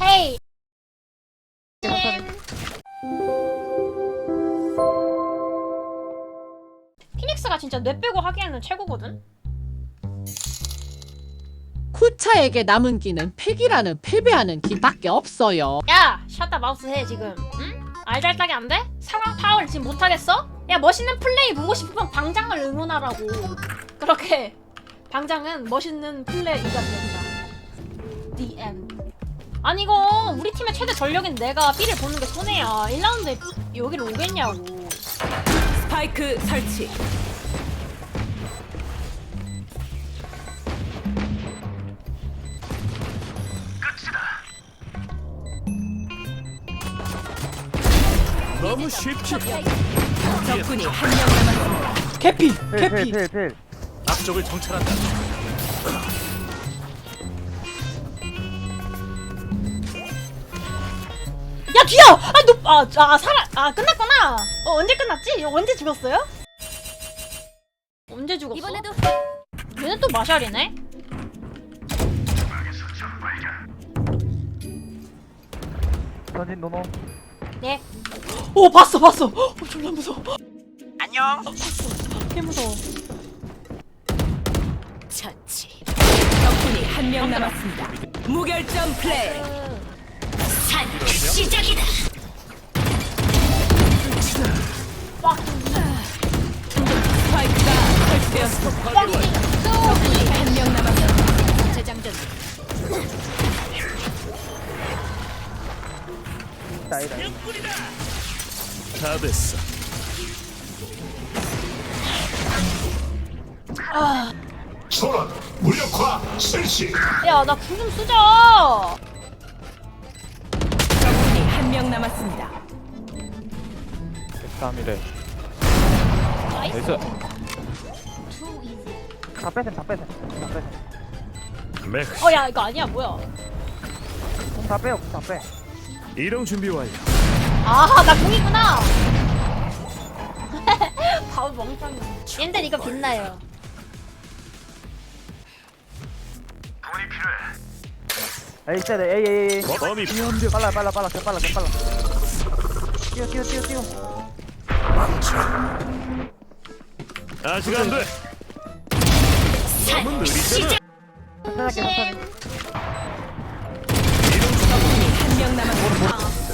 헤이. 피닉스가 진짜 뇌 빼고 하기에는 최고거든. 쿠차에게 남은 기는 패기라는 패배하는 기밖에 없어요. 야, 샷다 마우스 해 지금. 응? 알잘딱이 안 돼? 상황 파악을 지금 못 하겠어? 야, 멋있는 플레이 보고 싶으면 방장을 응원하라고. 그렇게 방장은 멋있는 플레이가 된다. The end. 아니 이거 우리 팀의 최대 전력인 내가 B를 보는 게 손해야. 1라운드에 여기를 오겠냐고. 스파이크 설치. 너무 쉽지. 적군이 한 명 남았습니다. 필, 필, 필. 앞쪽을 정찰한다. 야 뒤야! 아 너, 아, 아 살아, 아 끝났구나. 어 언제 끝났지? 이거 언제 죽었어요? 언제 죽었어? 이번에도 얘는 또 마샬이네. 전진 노노. 네. 오 봤어 봤어. 어 졸라 무서워. 안녕. 봤어. 개 무서워. 처치. 적군이 한 명 남았습니다. 무결점 플레이. 시작이다. 스파이크가 설치되었습니다. 적군이 한 명 남았습니다. 재장전. 나이다. 다 됐어. 소란 무력화 실시 야 나 궁 좀 쓰자. 적군이 한 명 남았습니다. 103이래. 나이스. 다 뺏음, 다 뺏음. 다 뺏음. 맥. 어 야 이거 아니야 뭐야? 다 빼요, 다 빼. 이동 준비 완료. 아나 궁이구나. 바보 멍청이. 얘들 이거 빛나요. 에이, 있어야 돼. 에이, 에이, 에이. 범위 비염벽. 빨라, 빨라, 빨라, 개 빨라, 개 빨라. 뛰어, 뛰어, 뛰어, 뛰어. 아직 안 돼. 너무 느리잖아. 천천히. 한 명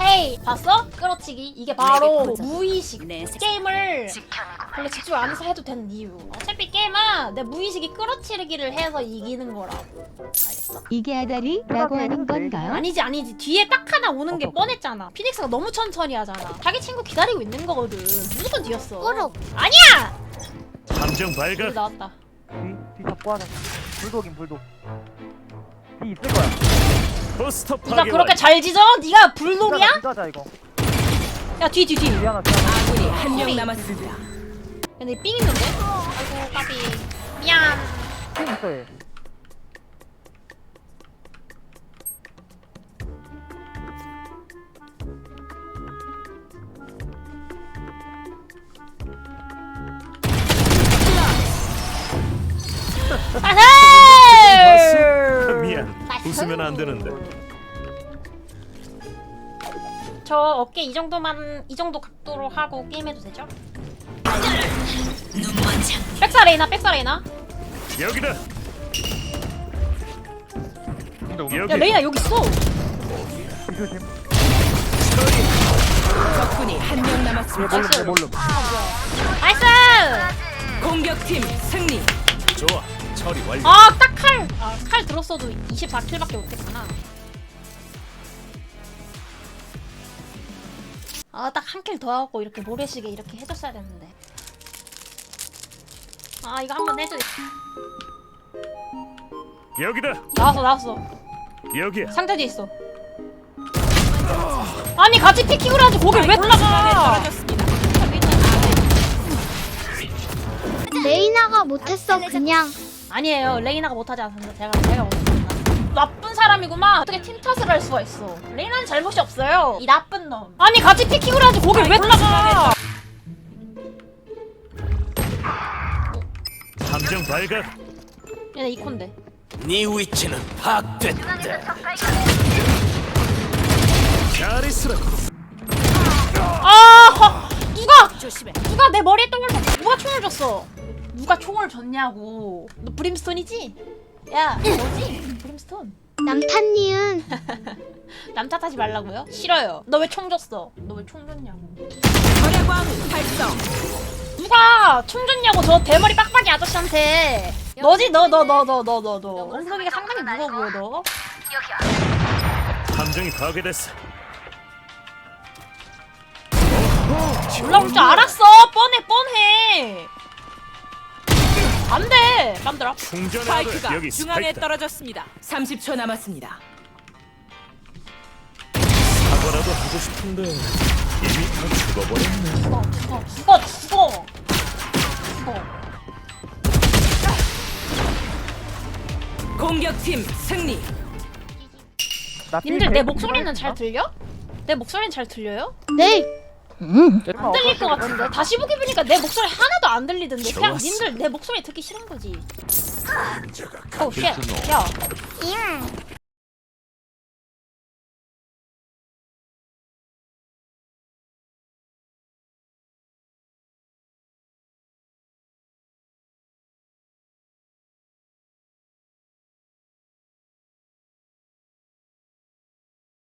헤이 봤어? 끌어치기 이게 바로 무의식 게임을 원래 집중 안 해서 해도 되는 이유 어차피 게임은 내 무의식이 끌어치기를 해서 이기는 거라고 알겠어? 이게 아다리라고 하는 건가요? 아니지 아니지 뒤에 딱 하나 오는 게 뻔했잖아 피닉스가 너무 천천히 하잖아 자기 친구 기다리고 있는 거거든 무조건 뒤였어 아니야! 함정 여기 발각. 나왔다 뒤, 뒤 잡고 하자. 불독인, 불독. 뒤 있을 거야. 포스터 네가 파괴 그렇게 완료. 잘 지져? 네가 불독이야? 진짜자, 이거. 야 뒤 뒤. 아군이 한 명 남았습니다. 근데 삥 있는데? 아이고 까비 미안 팀 있어, 얘. 웃으면 안 되는데. 저 어깨 이 정도만 이 정도 각도로 하고 게임해도 되죠? 백사 레이나 백사 레이나 여기다. 여기. 야 레이나 여기 있어. 적군이 한 명 남았습니다. 몰름. 나이스! 공격팀 승리. 좋아. 처리 완료. 아 딱 칼 아 칼 들었어도 24킬밖에 못했구나 아 딱 한 킬 더 하고 이렇게 모래시계 이렇게 해줬어야 됐는데 아 이거 한번 해줘 여기다. 나왔어 나왔어 여기야. 상자 뒤에 있어 아니 같이 피킹을 하지 거기 왜 올라가? 떨어졌습니다. 레이나가 못했어 그냥 아니에요 레이나가 못하지 않습니다. 제가 제가 못했습니다. 나쁜 사람이구만. 어떻게 팀 탓을 할 수가 있어? 레이나는 잘못이 없어요. 이 나쁜 놈. 아니 같이 피킹을 하지 거기 왜 올라가? 함정 발각. 얘네 이콘데. 네 위치는 파악됐다. 잘 있으라. 아 허, 누가 조심해. 누가 내 머리에 똥을 줬- 누가 총을 줬어? 누가 총을 줬냐고? 너 브림스톤이지? 야 뭐지? 브림스톤. 남탄니은 남 탓하지 말라고요? 싫어요. 너 왜 총 줬어? 너 왜 총 줬냐고? 절야광 활성. 누가 총 줬냐고 저 대머리 빡빡이 아저씨한테. 너지 너 너 너 너 너 너 너. 엉덩이가 상당히 무거워 보여 너. 함정이 파괴됐어. 올라올 줄 알았어. 뻔해 뻔해. 안 돼. 깜들아. 충전하고 스파이크가 여기 중앙에 스파이크다. 떨어졌습니다. 30초 남았습니다. 사과라도 하고 싶은데 이미 다 죽어버렸네. 죽어 죽어 죽어 죽어. 죽어. 공격팀 승리. 나 님들 삐내 백- 목소리는 잘 들려? 내 목소리는 잘 들려요? 네 안 들릴 것 같은데 다시 보기 보니까 내 목소리 하나도 안 들리던데 그냥 좋았어. 님들 내 목소리 듣기 싫은 거지. 오 쉣. 야 이응